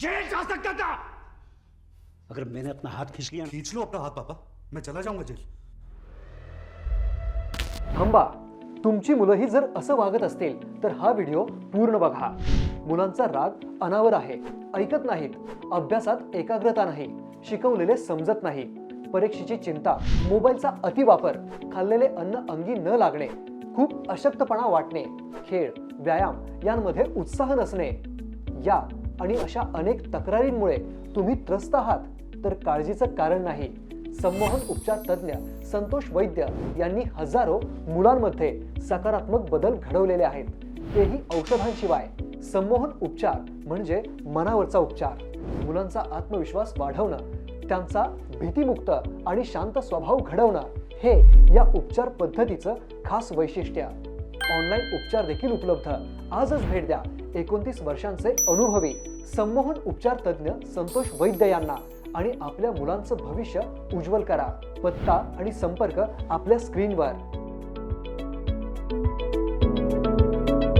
Gel जा सकता था। अगर मैंने अपना हाथ खींच लिया खींच लो अपना हाथ पापा। मैं चला जाऊंगा जेल। थांबा तुमची मुलंही जर असं वागत असतील तर हा व्हिडिओ पूर्ण बघा. मुलांचा राग अनावर आहे ऐकत नाहीत अभ्यासात एकाग्रता नाही शिकवलेले समजत नाही परीक्षेची चिंता मोबाईलचा अतिवापर खाल्लेले अन्न अंगी न लागणे खूप अशक्तपणा वाटणे खेळ व्यायाम यांमध्ये उत्साह नसणे या आणि अशा अनेक तक्रारींमुळे तुम्ही त्रस्त आहात. तर काळजीचं कारण नाही. संमोहन उपचार तज्ज्ञ संतोष वैद्य यांनी हजारो मुलांमध्ये सकारात्मक बदल घडवलेले आहेत. तेही औषधांशिवाय. संमोहन उपचार म्हणजे मनावरचा उपचार. मुलांचा आत्मविश्वास वाढवणं त्यांचा भीतीमुक्त आणि शांत स्वभाव घडवणं हे या उपचार पद्धतीचं खास वैशिष्ट्य. ऑनलाईन उपचार देखील उपलब्ध. आजच भेट द्या. एकोणतीस वर्षांचे अनुभवी संमोहन उपचार तज्ज्ञ संतोष वैद्य यांना आणि आपल्या मुलांचं भविष्य उज्ज्वल करा. पत्ता आणि संपर्क आपल्या स्क्रीनवर.